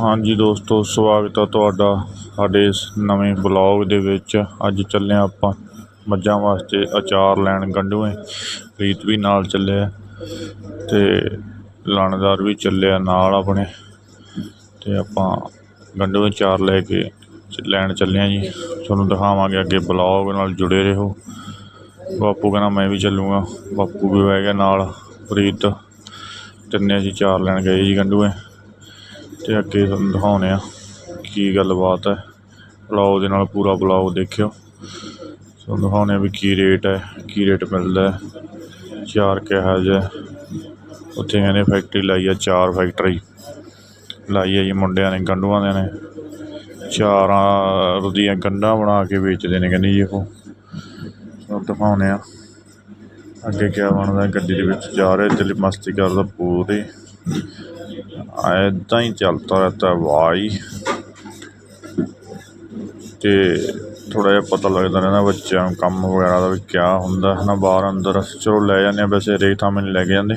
ਹਾਂਜੀ ਦੋਸਤੋ, ਸਵਾਗਤ ਹੈ ਤੁਹਾਡਾ ਸਾਡੇ ਇਸ ਨਵੇਂ ਬਲੌਗ ਦੇ ਵਿੱਚ। ਅੱਜ ਚੱਲੇ ਹਾਂ ਆਪਾਂ ਮੱਝਾਂ ਵਾਸਤੇ ਅਚਾਰ ਲੈਣ ਗੰਢੂਏ ਪ੍ਰੀਤ ਵੀ ਨਾਲ ਚੱਲਿਆ ਤੇ ਲਾਣੇਦਾਰ ਵੀ ਚੱਲਿਆ ਨਾਲ ਆਪਣੇ। ਤੇ ਆਪਾਂ ਗੰਢੂਏ ਚਾਰ ਲੈ ਕੇ ਲੈਣ ਚੱਲੇ ਹਾਂ ਜੀ। ਤੁਹਾਨੂੰ ਦਿਖਾਵਾਂਗੇ ਅੱਗੇ ਬਲੌਗ ਨਾਲ ਜੁੜੇ ਰਹੋ। ਬਾਪੂ ਕਹਿੰਦਾ ਮੈਂ ਵੀ ਚੱਲੂਗਾ। ਬਾਪੂ ਵੀ ਬਹਿ ਗਿਆ ਨਾਲ, ਪ੍ਰੀਤ। ਤਿੰਨੇ ਅਸੀਂ ਚਾਰ ਲੈਣ ਗਏ ਜੀ ਗੰਢੂਏ ਤੇ ਅੱਗੇ ਤੁਹਾਨੂੰ ਦਿਖਾਉਂਦੇ ਆ ਕੀ ਗੱਲਬਾਤ ਹੈ। ਬਲੌਗ ਦੇ ਨਾਲ ਪੂਰਾ ਬਲੌਗ ਦੇਖਿਓ। ਤੁਹਾਨੂੰ ਦਿਖਾਉਂਦੇ ਆ ਵੀ ਕੀ ਰੇਟ ਹੈ, ਕੀ ਰੇਟ ਮਿਲਦਾ ਹੈ। ਚਾਰ ਕਿਹਾ ਜਿਹਾ। ਉੱਥੇ ਕਹਿੰਦੇ ਫੈਕਟਰੀ ਲਾਈ ਆ ਚਾਰ ਫੈਕਟਰੀ ਲਾਈ ਆ ਜੀ ਮੁੰਡਿਆਂ ਨੇ, ਗੰਡੂਆਂ ਦੇ ਨੇ। ਚਾਰਾਂ ਦੀਆਂ ਗੰਢਾਂ ਬਣਾ ਕੇ ਵੇਚਦੇ ਨੇ ਕਹਿੰਦੇ ਜੀ ਉਹ। ਤੁਹਾਨੂੰ ਦਿਖਾਉਂਦੇ ਆ ਅੱਗੇ ਕਿਆ ਬਣਦਾ ਗੱਡੀ ਦੇ ਵਿੱਚ ਜਾ ਰਿਹਾ ਦਿਲ ਮਸਤੀ ਕਰਦਾ ਪੂਰੀ। ਐਦਾਂ ਹੀ ਚੱਲਦਾ ਰਹਿਤਾ ਭਾਈ ਤੇ ਥੋੜਾ ਜਿਹਾ ਪਤਾ ਲੱਗਦਾ ਰਹਿੰਦਾ ਬੱਚਿਆਂ ਨੂੰ ਕੰਮ ਵਗੈਰਾ ਦਾ ਵੀ ਕਿਆ ਹੁੰਦਾ ਹੈ ਨਾ ਬਾਹਰ ਅੰਦਰ ਚਲੋ ਲੈ ਜਾਂਦੇ ਆ ਵੈਸੇ ਹਰੇਕ ਥਾਂ ਨਹੀਂ ਲੈ ਕੇ ਜਾਂਦੇ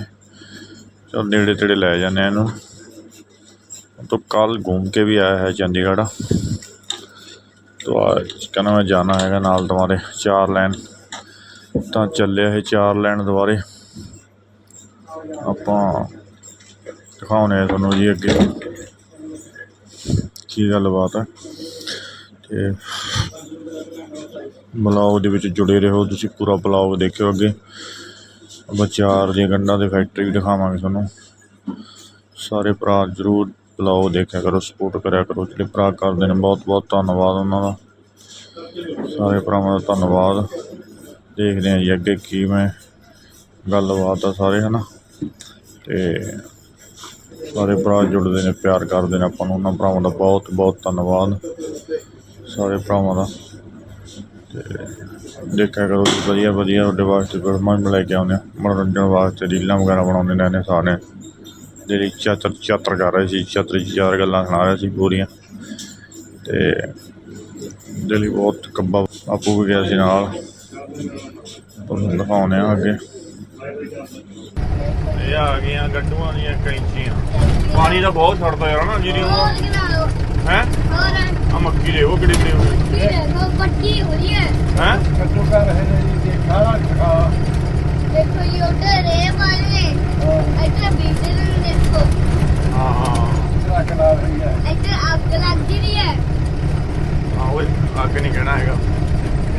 ਚਲੋ ਨੇੜੇ ਤੇੜੇ ਲੈ ਜਾਂਦੇ ਆ ਇਹਨੂੰ तो कल घूम के भी आया है चंडीगढ़ तो आज कहना मैं जाना हैगा नाल तुम्हारे चार लैन ਤਾਂ ਚੱਲਿਆ ਇਹ ਚਾਰ ਲੈਣ ਦੁਬਾਰੇ ਆਪਾਂ ਦਿਖਾਉਣੇ ਆ ਤੁਹਾਨੂੰ ਜੀ ਅੱਗੇ। ਕੀ ਗੱਲਬਾਤ ਹੈ ਤੇ ਬਲੌਗ ਦੇ ਵਿੱਚ ਜੁੜੇ ਰਹੋ, ਤੁਸੀਂ ਪੂਰਾ ਬਲੌਗ ਦੇਖਿਓ ਅੱਗੇ। ਬਚਾਰ ਚਾਰ ਦੀਆਂ ਗੰਢਾਂ ਦੇ ਫੈਕਟਰੀ ਵੀ ਦਿਖਾਵਾਂਗੇ ਤੁਹਾਨੂੰ। ਸਾਰੇ ਭਰਾ ਜ਼ਰੂਰ ਬਲੌਗ ਦੇਖਿਆ ਕਰੋ, ਸਪੋਰਟ ਕਰਿਆ ਕਰੋ। ਜਿਹੜੇ ਭਰਾ ਕਰਦੇ ਨੇ, ਬਹੁਤ ਬਹੁਤ ਧੰਨਵਾਦ ਉਹਨਾਂ ਦਾ। ਸਾਰੇ ਭਰਾਵਾਂ ਦਾ ਧੰਨਵਾਦ। ਦੇਖਦੇ ਹਾਂ ਜੀ ਅੱਗੇ ਕਿਵੇਂ ਗੱਲਬਾਤ ਆ ਸਾਰੇ, ਹਨਾ। ਤੇ ਸਾਰੇ ਭਰਾ ਜੁੜਦੇ ਨੇ, ਪਿਆਰ ਕਰਦੇ ਨੇ ਆਪਾਂ ਨੂੰ, ਉਹਨਾਂ ਭਰਾਵਾਂ ਦਾ ਬਹੁਤ ਬਹੁਤ ਧੰਨਵਾਦ। ਸਾਰੇ ਭਰਾਵਾਂ ਦਾ। ਤੇ ਦੇਖਿਆ ਕਰੋ, ਵਧੀਆ ਵਧੀਆ ਤੁਹਾਡੇ ਵਾਸਤੇ ਫਿਲਮਾਂ ਵੀ ਲੈ ਕੇ ਆਉਂਦੇ ਆ। ਮਨੋਰੰਜਨ ਵਾਸਤੇ ਰੀਲਾਂ ਵਗੈਰਾ ਬਣਾਉਂਦੇ ਨੇ, ਇਹਨੇ ਸਾਰੇ ਜਿਹੜੀ ਚਾਤਰ ਚਾਤਰ ਕਰ ਰਹੇ ਸੀ, ਚਾਤਰ ਚਾਰ ਗੱਲਾਂ ਸੁਣਾ ਰਹੇ ਸੀ ਪੂਰੀਆਂ। ਤੇ ਦਿਲੀ ਬਹੁਤ ਕੱਬਾ ਆਪੂ ਵੀ ਗਿਆ ਸੀ ਨਾਲ। ਤੁਹਾਨੂੰ ਦਿਖਾਉਂਦੇ ਆ ਅੱਗੇ। ਇਹ ਆ ਗਈਆਂ ਗੱਡੂਆਂ ਦੀਆਂ ਕੈਂਚੀਆਂ। ਪਾਣੀ ਤਾਂ ਬਹੁਤ ਛੱਡਦਾ ਯਾਰ ਨਾ ਜਿਹੜੀ ਲੋ ਹੈ? ਆ। ਮੱਕੀ ਦੇ ਉਹ ਕਿਹੜੀ ਤੇ ਕੀ ਦੇਖੋ ਪੱਟੀ ਹੋ ਰਹੀ ਹੈ। ਹੈ? ਕੱਦੂ ਕਰ ਰਹੇ ਨੇ ਜੀ ਖਾਣਾ ਖਾ। ਦੇਖੋ ਇਹ ਉਧਰ ਰੇ ਵਾਲੇ। ਇੱਧਰ ਬੀਜੇ ਨੇ ਦੇਖੋ। ਹਾਂ ਹਾਂ ਰੱਖ ਲਾ ਰਹੀ ਹੈ? ਇੱਧਰ ਅੱਗ ਲੱਗ ਰਹੀ ਹੈ। ਹਾਂ ਓਏ ਅੱਗ ਨਹੀਂ ਕਹਿਣਾ ਹੈਗਾ।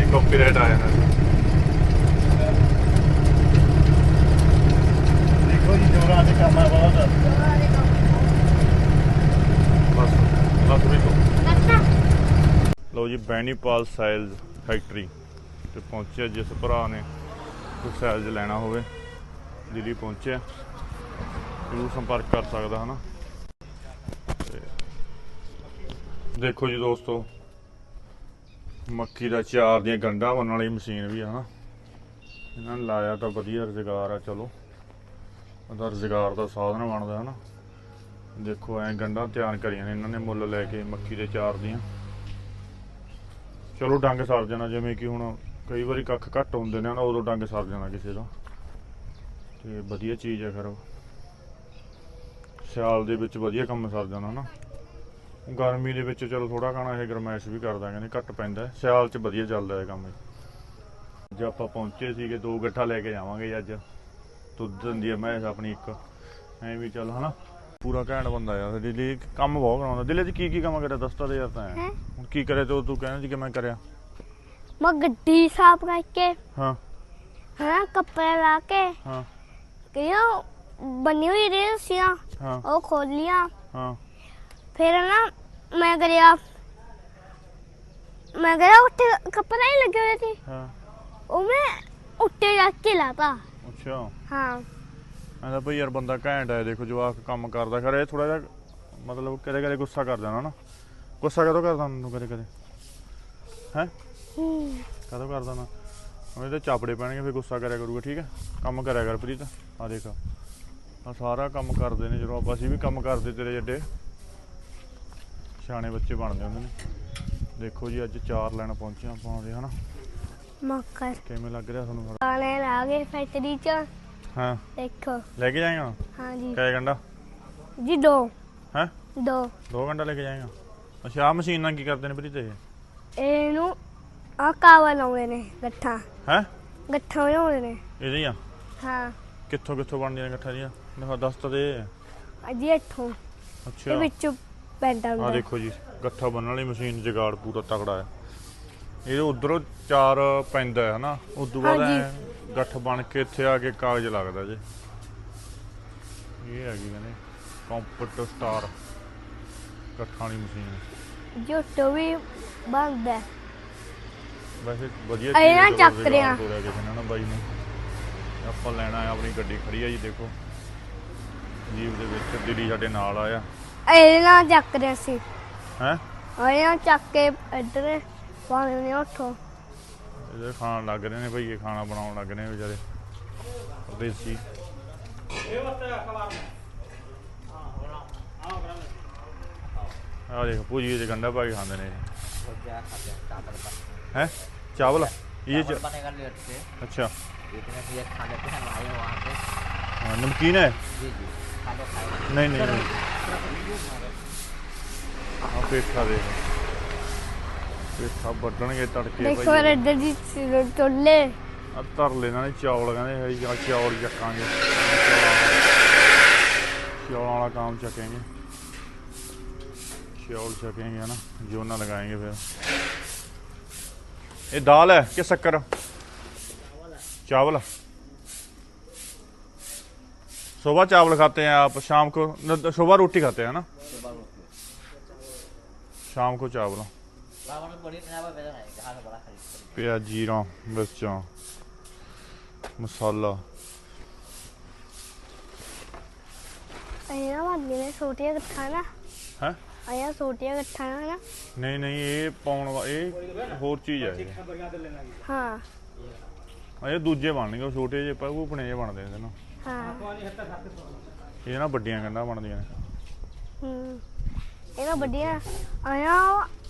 ਇਹ ਕਾਪੀਰਾਈਟ ਆ ਜਾਣਾ ਦੇਖੋ ਜੀ ਜੋਰਾਂ ਦੇ ਕੰਮ ਹੈ ਬਹੁਤ ਬਸ ਬਸ ਵੀ ਤੋਂ ਅੱਛਾ ਲਓ ਜੀ ਬੈਣੀਪਾਲ ਸਾਈਲਜ਼ ਫੈਕਟਰੀ ਤੇ ਪਹੁੰਚਿਆ ਜਿਸ ਭਰਾ ਨੇ ਕੋਈ ਸਾਈਲਜ਼ ਲੈਣਾ ਹੋਵੇ, ਦਿੱਲੀ ਪਹੁੰਚਿਆ। ਜ਼ਰੂਰ ਸੰਪਰਕ ਕਰ ਸਕਦਾ, ਹਨਾ? ਤੇ ਦੇਖੋ ਜੀ ਦੋਸਤੋ, ਮੱਕੀ ਦਾ ਚਾਰ ਦੀਆਂ ਗੰਢਾਂ ਬਣਨ ਵਾਲੀ ਮਸ਼ੀਨ ਵੀ ਆ, ਹਨਾ? ਇਹਨਾਂ ਨੇ ਲਾਇਆ ਤਾਂ ਵਧੀਆ ਰੁਜ਼ਗਾਰ ਆ, ਚਲੋ। ਉਹਦਾ ਰੁਜ਼ਗਾਰ ਦਾ ਸਾਧਨ ਬਣਦਾ, ਹਨਾ? ਦੇਖੋ, ਐ ਗੰਢਾਂ ਤਿਆਰ ਕਰੀਆਂ ਨੇ ਇਹਨਾਂ ਨੇ ਮੁੱਲ ਲੈ ਕੇ ਮੱਕੀ ਦੇ ਚਾਰ ਦੀਆਂ। ਚਲੋ ਡੰਗ ਸਰ ਜਾਣਾ, ਜਿਵੇਂ ਕਿ ਹੁਣ ਕਈ ਵਾਰੀ ਕੱਖ ਘੱਟ ਹੁੰਦੇ ਨੇ ਨਾ, ਉਦੋਂ ਡੰਗ ਸਰ ਜਾਣਾ ਕਿਸੇ ਦਾ ਤੇ ਵਧੀਆ ਚੀਜ਼ ਹੈ ਖਰ ਸਿਆਲ ਦੇ ਵਿੱਚ ਵਧੀਆ ਕੰਮ ਸਰ ਜਾਣਾ ਨਾ। ਗਰਮੀ ਦੇ ਵਿੱਚ ਚਲੋ ਥੋੜਾ ਖਾਣਾ, ਇਹ ਗਰਮੈਸ਼ ਵੀ ਕਰਦਾ, ਕਹਿੰਦੇ ਘੱਟ ਪੈਂਦਾ ਸਿਆਲ 'ਚ ਵਧੀਆ ਚੱਲਦਾ ਹੈ ਕੰਮ ਅੱਜ ਆਪਾਂ ਪਹੁੰਚੇ ਸੀਗੇ, ਦੋ ਗੱਠਾ ਲੈ ਕੇ ਜਾਵਾਂਗੇ ਜੀ ਅੱਜ। ਦੁੱਧ ਦਿੰਦੀ ਹੈ ਮੈਂ ਆਪਣੀ ਇੱਕ। ਐਂ ਵੀ ਚੱਲ, ਹਨਾ? ਪੂਰਾ ਘੈਂਟ ਬੰਦਾ ਯਾਰ ਦਿੱਲੀ ਕੰਮ ਬਹੁਤ ਕਰਾਉਂਦਾ। ਦਿੱਲੀ 'ਚ ਕੀ ਕੀ ਕੰਮ ਕਰਿਆ? ਦੱਸਤਾ ਤੇ ਯਾਰ ਤਾਂ। ਹੈਂ? ਹੁਣ ਕੀ ਕਰੇ ਤੂੰ ਤੂੰ ਕਹਿੰਦਾ ਸੀ ਕਿ ਮੈਂ ਕਰਿਆ? ਮੈਂ ਗੱਡੀ ਸਾਫ਼ ਕਰਕੇ ਹਾਂ। ਹਾਂ ਕੱਪੜੇ ਲਾ ਕੇ ਹਾਂ। ਕਿਉਂ ਬਣੀ ਹੋਈ ਰੇਸੀਆਂ ਹਾਂ। ਉਹ ਖੋਲੀਆਂ। ਹਾਂ। ਫਿਰ ਨਾ ਮੈਂ ਕਰਿਆ ਮੈਂ ਕਰਿਆ ਉੱਤੇ ਕੱਪੜਾ ਹੀ ਲੱਗੇ ਹੋਏ ਸੀ। ਹਾਂ। ਉਹ ਮੈਂ ਉੱਤੇ ਜਾ ਕੇ ਲਾਤਾ। ਅੱਛਾ। ਹਾਂ। ਮੈਂ ਤਾਂ ਭਈ ਯਾਰ ਬੰਦਾ ਘੈਂਟ ਹੈ ਦੇਖੋ ਜਵਾਕ ਕੰਮ ਕਰਦਾ ਖਰੇ ਥੋੜਾ ਜਿਹਾ ਮਤਲਬ ਕਦੇ ਕਦੇ ਗੁੱਸਾ ਕਰ ਜਾਣਾ ਨਾ। ਗੁੱਸਾ ਕਦੋਂ ਕਰਦਾ ਮੈਨੂੰ ਕਦੇ ਕਦੇ? ਹੈ। ਕਦੋਂ ਕਰਦਾ ਨਾ ਉਹਦੇ ਤੇ ਚਾਪੜੇ ਪੈਣਗੇ ਫਿਰ ਗੁੱਸਾ ਕਰਿਆ ਕਰੂਗਾ ਠੀਕ ਹੈ? ਕੰਮ ਕਰਿਆ ਕਰ ਪ੍ਰੀਤ ਆ ਦੇਖ। ਆ ਸਾਰਾ ਕੰਮ ਕਰਦੇ ਨੇ ਜਦੋਂ ਆਪਾਂ ਅਸੀਂ ਵੀ ਕੰਮ ਕਰਦੇ ਤੇਰੇ ਜੱਡੇ। ਸਿਆਣੇ ਬੱਚੇ ਬਣਦੇ ਹੁੰਦੇ ਨੇ। ਦੇਖੋ ਜੀ ਅੱਜ ਚਾਰ ਲੈਣ ਪਹੁੰਚੇ ਆਪਾਂ ਉਹਦੇ ਹਨਾ? ਮੱਕਰ ਕਿਵੇਂ ਲੱਗ ਰਿਹਾ ਤੁਹਾਨੂੰ? ਆਣੇ ਲਾ ਗਏ ਫੈਕਟਰੀ ਚ। ਹਾਂ। ਦੇਖੋ। ਲੈ ਕੇ ਜਾਏਗਾ ਹਾਂਜੀ। ਕੈ ਗੰਡਾ? ਜੀ ਦੋ। ਹੈ? ਦੋ। 2 ਘੰਟਾ ਲੈ ਕੇ ਜਾਏਗਾ ਅੱਛਾ ਆ ਮਸ਼ੀਨ ਨਾਲ ਕੀ ਕਰਦੇ ਨੇ ਪ੍ਰੀਤ ਇਹ ਇਹਨੂੰ ਆ ਕਾਵਾ ਲਾਉਂਦੇ ਨੇ ਗੱਠਾਂ। ਹੈ? ਗੱਠਾਂ ਬਣਾਉਂਦੇ ਨੇ। ਇਹਦੇ ਹੀ। ਆ ਹਾਂ ਕਿੱਥੋਂ ਕਿੱਥੋਂ ਬਣਦੀਆਂ ਨੇ ਇਕੱਠਾ ਦੀਆਂ ਦੇਖੋ ਦੱਸ ਤਾਂ ਦੇ। ਅਜੀ ਇੱਥੋਂ। ਅੱਛਾ। ਇਹ ਵਿੱਚ ਪੈਂਦਾ ਆ ਹੁੰਦਾ ਦੇਖੋ ਜੀ ਗੱਠਾ ਬੰਨਣ ਵਾਲੀ ਮਸ਼ੀਨ ਜਗਾੜ ਪੂਰਾ ਤਕੜਾ ਹੈ। ਇਹ ਉਧਰੋਂ ਚਾਰ ਪੈਂਦਾ ਹੈ ਹਨਾ? ਉਸ ਤੋਂ ਬਾਅਦ ਹਾਂਜੀ। ਐਂ ਗੱਠ ਬਣ ਕੇ ਇੱਥੇ ਆ ਕੇ ਕਾਗਜ਼ ਲੱਗਦਾ ਜੀ। ਇਹ ਹੈਗੀ ਕਹਿੰਦੇ ਕੰਪਿਊਟਰ ਸਟਾਰ ਗੱਠਾਂ ਵਾਲੀ ਮਸ਼ੀਨ ਜੋ ਟੋ ਵੀ ਬੰਦਾ ਵੈਸੇ ਵਧੀਆ ਇਹ ਨਾ ਚੀਜ਼ ਚੱਕ ਕਿਸੇ ਨੇ ਨਾ ਬਾਈ ਨੇ। ਆਪਾਂ ਲੈਣਾ ਆ ਆਪਣੀ ਗੱਡੀ ਖੜੀ ਆ ਜੀ ਦੇਖੋ। ਜੀਪ ਦੇ ਵਿੱਚ ਦਿੱਲੀ ਸਾਡੇ ਨਾਲ ਆਇਆ। ਚੱਕ ਰਿਹਾ ਸੀ। ਹੈ? ਨਾਲ ਚੱਕ ਕੇ ਇੱਧਰ ਪਾਣੀ ਨੇ ਉੱਠੋ ਇਹਦੇ ਖਾਣ ਲੱਗ ਰਹੇ ਨੇ ਭਈ ਇਹ ਖਾਣਾ ਬਣਾਉਣ ਲੱਗ ਰਹੇ ਨੇ ਵਿਚਾਰੇ ਪਰਦੇਸੀ ਆ ਦੇਖ ਪੂਜੀ ਦੇ ਗੰਡਾ ਪਾ ਕੇ ਖਾਂਦੇ ਨੇ क्या खाते हैं चावल का ਹੈ ਚਾਵਲ ਇਹ ਚ चावल बनेगा लेट से ਅੱਛਾ इतने भी ये खा लेते हैं हम आए वहाँ से ਹਾਂ, ਨਮਕੀਨ ਹੈ जी जी खा लो खाएगा ਨਹੀਂ ਨਹੀਂ ਨਹੀਂ ਦੇਖਾ ਵੱਢਣਗੇ ਤੜਕੇ ਭਾਈ ਦੇਖੋ ਇੱਧਰ ਜੀ ਟੋਲੇ ਆ ਤਰਲੇ ਨਾਲ ਚੌਲ ਕਹਿੰਦੇ ਹੈ ਆ ਚੌਲ ਚੱਕਾਂਗੇ। ਚੌਲ ਵਾਲਾ ਕੰਮ ਚੱਕਾਂਗੇ। ਚੌਲ ਚੱਕਾਂਗੇ ਹਨਾ ਜੋਨਾ ਲਗਾਏਗੇ ਫਿਰ। ਇਹ ਦਾਲ ਹੈ ਕਿ ਸ਼ੱਕਰ? ਚਾਵਲ। सुबह ਚਾਵਲ ਖਾਤੇ ਆ आप शाम को सुबह रोटी खाते हैं ना शाम को चावल Vámonos bonito, nada ਮਸਾਲਾ ਅਇਆ ਵਾਲੀ ਨੇ ਸੋਟੀਆਂ ਇਕੱਠਾ ਨਾ ਹੈ ਅਇਆ ਸੋਟੀਆਂ ਇਕੱਠਾ ਨਾ ਨਹੀਂ ਨਹੀਂ ਇਹ ਪਾਉਣ ਵਾ- ਇਹ ਹੋਰ ਚੀਜ਼ ਹੈ ਇਹ। ਹਾਂ। ਆ ਇਹ ਦੂਜੇ ਬਣਨਗੇ ਛੋਟੇ ਜਿਹੇ ਪਰ ਉਹ ਭੁਣੇ ਬਣਦੇ ਨੇ ਹਾਂ। ਇਹਦੇ ਨਾਲ ਵੱਡੀਆਂ ਗੰਢਾਂ ਬਣਦੀਆਂ ਨੇ। ਹੂੰ। ਇਹਨਾਂ ਵੱਡੀਆਂ ਆਇਆ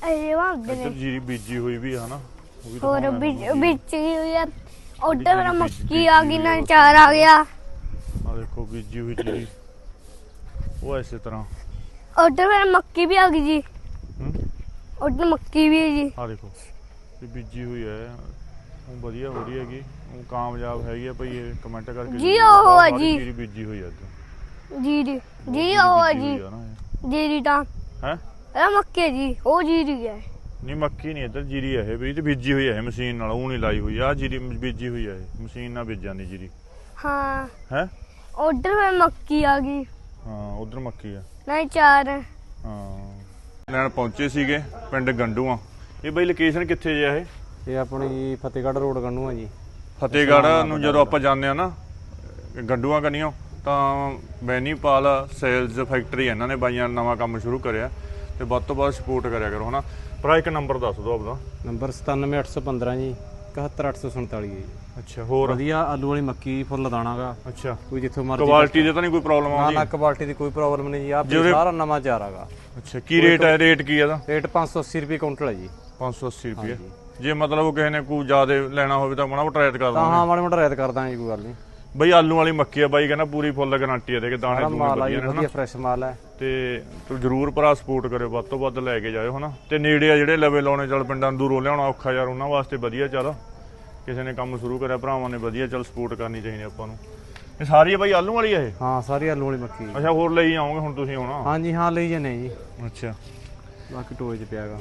ਇਹ ਬੰਦੇ ਇੱਧਰ ਨੇ। ਜੀਰੀ ਬੀਜੀ ਹੋਈ ਵੀ ਹੈ ਨਾ ਉਹ ਵੀ ਹੋਰ ਦਿਖਾਉਣਾ ਵਿੱਚ ਤੁਹਾਨੂੰ। ਵਿੱਚ ਹੀ ਹੋਈ ਆ। ਉੱਧਰ ਮੇਰਾ ਮੱਕੀ ਆ ਗਈ ਨਾ ਚਾਰ ਆ ਗਿਆ। ਆ ਦੇਖੋ ਬੀਜੀ ਹੋਈ ਜੀਰੀ। ਉਹ ਇਸੇ ਤਰ੍ਹਾਂ। ਉੱਧਰ ਮੇਰਾ ਮੱਕੀ ਵੀ ਆ ਗਈ ਜੀ। ਹੂੰ? ਉੱਧਰ ਮੱਕੀ ਵੀ ਹੈ ਜੀ। ਆ ਦੇਖੋ ਇਹ ਬੀਜੀ ਹੋਈ ਹੈ ਉਹ ਵਧੀਆ ਹੋ ਰਹੀ ਹੈਗੀ। ਉਹ ਕਾਮਯਾਬ ਹੈਗੀ ਆ ਭਈ ਇਹ ਕਮੈਂਟ ਕਰਕੇ ਜੀ, ਜ਼ਰੂਰ ਉਹ ਦੱਸੋ, ਆ ਸਾਰੀ ਜੀ। ਜੀਰੀ ਬੀਜੀ ਹੋਈ ਹੈ ਇੱਧਰ। ਜੀ ਜੀ ਜੀ ਉਹ ਆ ਜੀ। ਜੀ ਜੀ ਤਾਂ। ਹੈ? ਇਹ ਮੱਕੀ ਜੀ ਉਹ ਜੀ ਜੀ ਹੈ। ਨਹੀਂ ਮੱਕੀ ਨਹੀਂ ਇੱਧਰ ਜੀਰੀ ਹੈ ਇਹ ਵੀ ਤੇ ਬੀਜੀ ਹੋਈ ਹੈ ਮਸ਼ੀਨ ਨਾਲ ਉਹ ਨਹੀਂ ਲਾਈ ਹੋਈ ਆ ਜੀਰੀ ਬੀਜੀ ਹੋਈ ਹੈ ਇਹ ਮਸ਼ੀਨ ਨਾਲ ਬੀਜ ਜਾਂਦੀ ਜੀਰੀ। ਹਾਂ। ਹੈ? ਉੱਧਰ ਮੇਰਾ ਮੱਕੀ ਆ ਗਈ। ਹਾਂ ਉਧਰ ਮੱਕੀ ਆ। ਨਹੀਂ ਚਾਰ। ਹਾਂ। ਲੈਣ ਪਹੁੰਚੇ ਸੀਗੇ ਪਿੰਡ ਗੰਡੂਆਂ। ਇਹ ਬਈ ਲੋਕੇਸ਼ਨ ਕਿੱਥੇ ਜੇ ਇਹ? ਇਹ ਆਪਣੀ ਫਤਿਹਗੜ੍ਹ ਰੋਡ ਕੰਨੂ ਆ ਜੀ। ਫਤਿਹਗੜ੍ਹ ਨੂੰ ਜਦੋਂ ਆਪਾਂ ਜਾਂਦੇ ਆ ਨਾ ਗੰਡੂਆਂ ਕੰਨੀਓ। ਤਾਂ ਬੈਨੀਪਾਲ ਸੇਲਜ਼ ਫੈਕਟਰੀ ਇਹਨਾਂ ਨੇ ਬਾਈਆਂ ਨਵਾਂ ਕੰਮ ਸ਼ੁਰੂ ਕਰਿਆ ਤੇ ਵੱਧ ਤੋਂ ਵੱਧ ਸਪੋਰਟ ਕਰਿਆ ਕਰੋ ਹਨਾ? ਭਰਾ ਇੱਕ ਨੰਬਰ ਦੱਸ ਦਿਓ ਆਪਦਾ। ਨੰਬਰ 97815 ਜੀ 71847 ਜੀ। ਅੱਛਾ ਹੋਰ? ਵਧੀਆ ਆਲੂ ਵਾਲੀ ਮੱਕੀ ਫੁੱਲ ਦਾਣਾਗਾ। ਅੱਛਾ। ਕੋਈ ਜਿੱਥੋਂ ਮਰਜ਼ੀ ਕੁਆਲਿਟੀ ਦੇ ਤਾਂ ਨਹੀਂ ਕੋਈ ਪ੍ਰੋਬਲਮ ਨਾ ਆਉਂਦੀ। ਨਾ ਕੁਆਲਿਟੀ ਦੀ ਕੋਈ ਪ੍ਰੋਬਲਮ ਨਹੀਂ ਜੀ। ਜਿਹੜੇ- ਸਾਰਾ ਨਵਾਂ ਚਾਰ ਹੈਗਾ। ਅੱਛਾ ਕੀ ਰੇਟ ਹੈ? ਰੇਟ ਕੀ ਇਹਦਾ? ਰੇਟ 580 ਰੁਪਏ ਕਾਊਂਟਰ ਹੈ ਜੀ। 580 ਰੁਪਏ। ਜੇ ਮਤਲਬ ਕਿਸੇ ਨੇ ਕੋਈ ਜ਼ਿਆਦਾ ਲੈਣਾ ਹੋਵੇ ਤਾਂ ਮਾੜਾ ਮੋਟਾ ਰੇਟ ਕਰ ਦਾਂਗੇ। ਹਾਂ ਮਾੜੇ ਮੋਟਾ ਰੈਤ ਕਰਦਾ ਜੀ ਕੋਈ ਗੱਲ ਨਹੀਂ। ਬਈ ਆਲੂ ਵਾਲੀ ਮੱਕੀ ਆ ਬਾਈ ਕਹਿੰਦਾ ਪੂਰੀ ਫੁੱਲ ਗਾਰੰਟੀ ਆ ਦੇ ਕੇ ਦਾਣੇ ਦੂਣੇ ਮਾਲ ਆ ਜੀ ਵਧੀਆ ਨੇ ਵਧੀਆ ਫਰੈਸ਼ ਮਾਲ ਹੈ ਤੇ ਤੂੰ ਜਰੂਰ ਭਰਾ ਸਪੋਰਟ ਕਰਿਓ ਵੱਧ ਤੋਂ ਵੱਧ ਲੈ ਕੇ ਜਾਇਓ ਹਨਾ? ਤੇ ਨੇੜੇ ਆ ਜਿਹੜੇ ਲਵੇ ਲਾਉਣੇ ਚੱਲ ਪਿੰਡਾਂ ਨੂੰ ਦੂਰੋਂ ਲਿਆਉਣਾ ਔਖਾ ਯਾਰ ਉਹਨਾਂ ਵਾਸਤੇ ਵਧੀਆ ਚੱਲ। ਕਿਸੇ ਨੇ ਕੰਮ ਸ਼ੁਰੂ ਕਰਿਆ ਭਰਾਵਾਂ ਨੇ ਵਧੀਆ ਚੱਲ ਸਪੋਰਟ ਕਰਨੀ ਚਾਹੀਦੀ ਆਪਾਂ ਨੂੰ। ਇਹ ਸਾਰੀ ਆ ਬਾਈ ਆਲੂ ਵਾਲੀ ਆ ਇਹ? ਹਾਂ ਸਾਰੀ ਆਲੂ ਵਾਲੀ ਮੱਕੀ ਅੱਛਾ ਹੋਰ ਲਈ ਆਉਂਗੇ ਹੁਣ ਤੁਸੀਂ ਆਉਣਾ? ਹਾਂਜੀ ਹਾਂ ਲਈ ਜਨੇ ਜੀ। ਅੱਛਾ। ਬਾਕੀ ਟੋਏ 'ਚ ਪਿਆਗਾ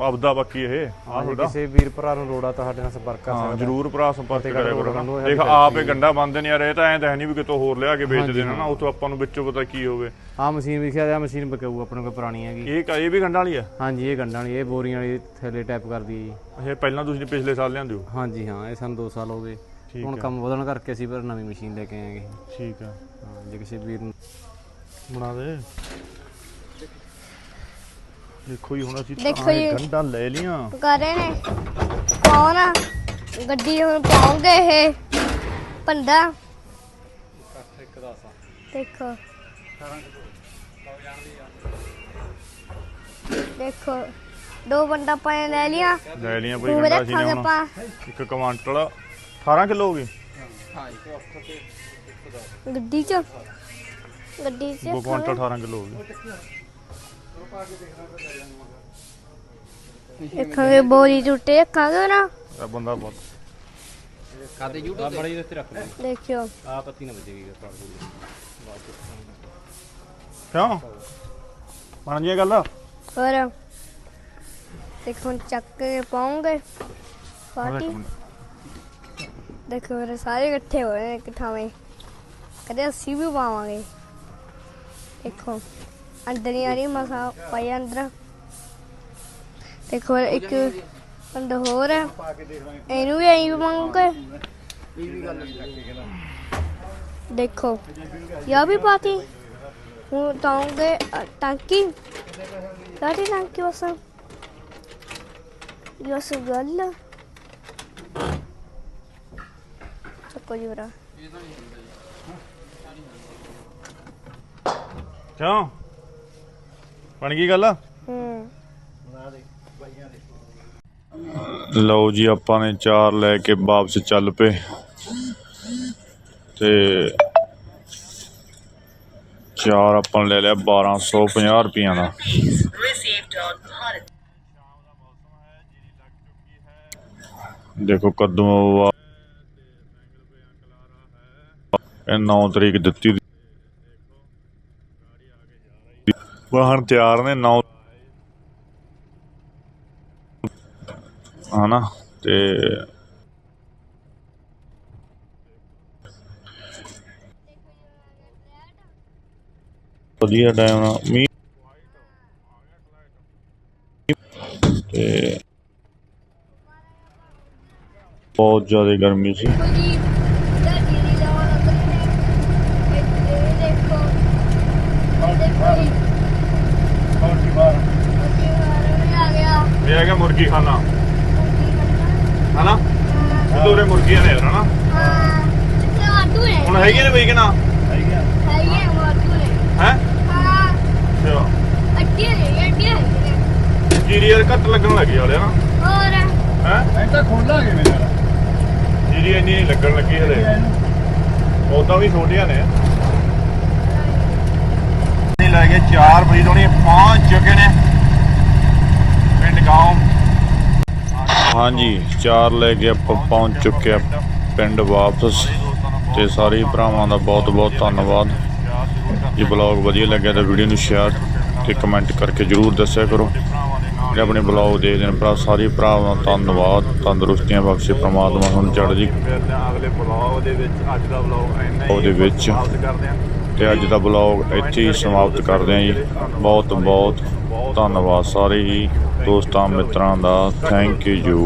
ਆਪਦਾ ਬਾਕੀ ਇਹ ਆ ਹਾਂ ਜੀ, ਤੁਹਾਡਾ। ਕਿਸੇ ਵੀਰ ਭਰਾ ਨੂੰ ਲੋੜਾ ਤਾਂ ਸਾਡੇ ਨਾਲ ਸੰਪਰਕ ਕਰ ਹਾਂ ਸਕਦਾ। ਜਰੂਰ ਭਰਾ ਸੰਪਰਕ ਕਰਿਆ ਕਰੋ। ਨਾ ਦੇਖ ਆਪ ਇਹ। ਗੰਡਾ ਬੰਦੇ ਨਹੀਂ ਆ ਰਹੇ ਤਾਂ ਐਂ ਤਾਂ ਹੈ ਨਹੀਂ ਵੀ ਕਿਤੋਂ ਹੋਰ ਲਿਆ ਕੇ ਵੇਚ ਦੇਣਾ ਨਾ ਤੋਂ ਆਪਾਂ ਨੂੰ ਵਿੱਚੋਂ ਪਤਾ ਕੀ ਹੋਵੇ। ਆਹ ਮਸ਼ੀਨ ਵਿਖਿਆ ਆ ਮਸ਼ੀਨ ਬਕਾਊ ਆਪਣੇ ਕੋਲ ਪੁਰਾਣੀ ਹੈਗੀ। ਇਹ ਕ- ਇਹ ਵੀ ਗੰਡਾ ਵਾਲੀ ਆ? ਹਾਂਜੀ ਇਹ ਗੰਡਾਂ ਵਾਲੀ ਇਹ ਬੋਰੀਆਂ ਵਾਲੀ ਥੱਲੇ ਟੈਪ ਕਰਦੀ ਹੈ ਜੀ। ਇਹ ਪਹਿਲਾਂ ਤੁਸੀਂ ਪਿਛਲੇ ਸਾਲ ਲਿਆਂਦੇ ਹੋ? ਹਾਂਜੀ ਹਾਂ ਇਹ ਸਾਨੂੰ 2 ਸਾਲ ਹੋ ਗਏ। ਠੀਕ ਹੁਣ। ਕੰਮ ਵਧਣ ਕਰਕੇ ਅਸੀਂ ਫਿਰ ਨਵੀਂ ਮਸ਼ੀਨ ਲੈ ਕੇ ਆਏਗੇ ਠੀਕ ਆ ਹਾਂ ਜੇ ਕਿਸੇ ਵੀਰ ਨੂੰ ਬਣਾ ਦੇ। ਦੇਖੋ ਜੀ ਹੁਣ ਅਸੀਂ ਦੇਖੋ ਤਾਂ ਜੀ। ਗੰਢਾਂ ਲੈ ਲੀਆਂ ਕਰ ਰਹੇ ਨੇ। ਕੌਣ ਆ? ਗੱਡੀ ਹੁਣ ਪਾਉਂਗੇ ਇਹ। ਪੰਦਾ ਦੇਖੋ। ਦੇਖੋ ਦੋ ਬੰਦਾ ਪਾਏ ਲੈ ਲਿਆ ਲੈ ਲੀਆਂ ਬਈ ਖੂਬ ਗੰਢਾਂ ਸੀ ਨੇ ਰੱਖਾਂਗੇ ਹੁਣ। ਆਪਾਂ। ਇੱਕ ਕੁਆਂਟਲ 18 ਕਿਲੋ ਹੋ ਗੱਡੀ ਚ। ਗੱਡੀ ਚ ਦੋ ਕੁਆਂਟਲ 18 ਕਿਲੋ ਹੋ ਇੱਥੇ ਇਹ ਬੋਰੀ ਜੁੱਟੇ ਰੱਖਾਂਗੇ ਨਾ ਆ ਬੰਦਾ ਬਹੁਤ। ਕਾਦੇ YouTube ਤੇ ਬੜੀ ਉੱਤੇ ਰੱਖ ਦੇਖਿਓ। ਆ ਪੱਤੀ ਨਾ ਬਚੇਗੀ ਤਾਂ ਕਿਉਂ? ਬਣ ਜੀ ਗੱਲ? ਹੋਰ? ਦੇਖੋ ਹੁਣ ਚੱਕ ਕੇ ਪਾਉਂਗੇ। ਪਾਰਟੀ? ਦੇਖੋ ਮੇਰੇ ਸਾਰੇ ਇਕੱਠੇ ਹੋਏ ਨੇ ਇਕੱਠਾਵੇਂ ਕਦੇ ਅਸੀਂ ਵੀ ਪਾਵਾਂਗੇ। ਦੇਖੋ। ਅੰਦਰ ਹੀ ਆ ਰਹੀ, ਮਸਾ ਪਾਈ ਅੰਦਰ। ਦੇਖੋ, ਇੱਕ ਬੰਦਾ ਹੋਰ ਹੈ ਇਹਨੂੰ ਵੀ ਐਂ ਪਾਉਂਗੇ ਦੇਖੋ, ਯਾ ਵੀ ਪਾਤੀ। ਹੁਣ ਤਾਉਂਗੇ ਟਾਂਕੀ। ਕਾਹਦੀ ਟਾਂਕੀ ਬਸ? ਯਸ ਗੱਲ ਚੱਕੋ ਜੀ ਬਰਾ ਕਿਉਂ? ਬਣ ਗਈ ਗੱਲ? ਹੂੰ। ਲਓ ਜੀ, ਆਪਾਂ ਨੇ ਚਾਰ ਲੈ ਕੇ ਵਾਪਸ ਚੱਲ ਪਏ। ਤੇ ਚਾਰ ਆਪਾਂ ਲੈ ਲਿਆ 1250 ਰੁਪਈਆਂ ਦਾ। received on ਦੇਖੋ ਕਦੋਂ ਇਹ 9 ਤਰੀਕ ਦਿੱਤੀ ਵਾਹਨ ਤਿਆਰ ਨੇ 9 ਹਨਾ, ਤੇ ਵਧੀਆ ਟਾਈਮ ਨਾਲ, ਮੀਂਹ ਤੇ ਬਹੁਤ ਜ਼ਿਆਦਾ ਗਰਮੀ ਸੀ ਦੇਖੋ ਜੀ ਦਾਦੀ ਦੀ ਲਾਵਾ ਲੱਗ ਰਹੀ ਹੈ ਇਹ ਦੇਖੋ ਇਹ ਦੇਖੋ ਜੀ ਹੋਰ ਕੀ ਬਾਹਰ ਅੱਗੇ ਵਾਰ ਆ ਗਿਆ ਇਹ ਹੈਗਾ ਮੁਰਗੀ ਖਾਨਾ ਹਨਾ ਦੋਰੇ ਮੁਰਗੀਆਂ ਨੇ ਹਨਾ? ਹਾਂ ਤੇ ਵਾਟੂ ਨੇ ਹੁਣ ਹੈਗੀਆਂ ਨੇ ਬਈ ਕਿ ਨਾ? ਹੈਗੀ ਨੇ ਹੈ? ਹਾਂ ਅੱਛਾ। ਅੱਡੀਆਂ ਨੇ ਅੱਡੀਆਂ ਨੇ ਜੀਰੀ ਯਾਰ ਘੱਟ ਲੱਗਣ ਲੱਗੀ ਹਨਾ। ਹੋਰ ਹੈ? ਐਂ ਤਾਂ ਖੋਲਾਂਗੇ ਮੇਰੇ ਨਾਲ ਜੀਰੀ ਇੰਨੀ ਨਹੀਂ ਲੱਗਣ ਲੱਗੀ ਹਲੇ। ਉਦਾਂ ਵੀ ਛੋਟੀਆਂ ਨੇ। ਇਹ ਲੈ ਗਏ 4 ਵਜੇ ਤੋਂ ਪਹੁੰਚ ਚੁੱਕੇ ਨੇ। ਪਿੰਡ ਗਾਉਂ। ਹਾਂਜੀ, ਚਾਰ ਲੈ ਕੇ ਆਪਾਂ ਪਹੁੰਚ ਚੁੱਕੇ ਆ ਪਿੰਡ ਵਾਪਸ ਤੇ ਸਾਰੇ ਭਰਾਵਾਂ ਦਾ ਬਹੁਤ ਬਹੁਤ ਧੰਨਵਾਦ। ਜੇ ਬਲੌਗ ਵਧੀਆ ਲੱਗਿਆ ਤਾਂ ਵੀਡੀਓ ਨੂੰ ਸ਼ੇਅਰ ਤੇ ਕਮੈਂਟ ਕਰਕੇ ਜਰੂਰ ਦੱਸਿਆ ਕਰੋ। ਜਿਹੜੇ ਆਪਣੇ ਬਲੌਗ ਦੇਖਦੇ ਨੇ ਭਰਾ, ਸਾਰੇ ਭਰਾਵਾਂ ਦਾ ਧੰਨਵਾਦ। ਤੰਦਰੁਸਤੀਆਂ ਬਖਸ਼ੇ ਪ੍ਰਮਾਤਮਾ ਤੁਹਾਨੂੰ ਚੜ੍ਹਦੀ ਅਗਲੇ ਬਲੌਗ ਦੇ ਵਿੱਚ ਅੱਜ ਦਾ ਬਲੌਗ ਇੰਨਾ ਹੀ ਉਹਦੇ ਵਿੱਚ ਸਮਾਪਤ ਤੇ ਅੱਜ ਦਾ ਬਲੌਗ ਇੱਥੇ ਹੀ ਸਮਾਪਤ ਕਰਦੇ ਹਾਂ ਜੀ। ਬਹੁਤ ਬਹੁਤ ਧੰਨਵਾਦ ਸਾਰੇ ਹੀ। ਦੋਸਤਾਂ ਮਿੱਤਰਾਂ ਦਾ ਥੈਂਕ ਯੂ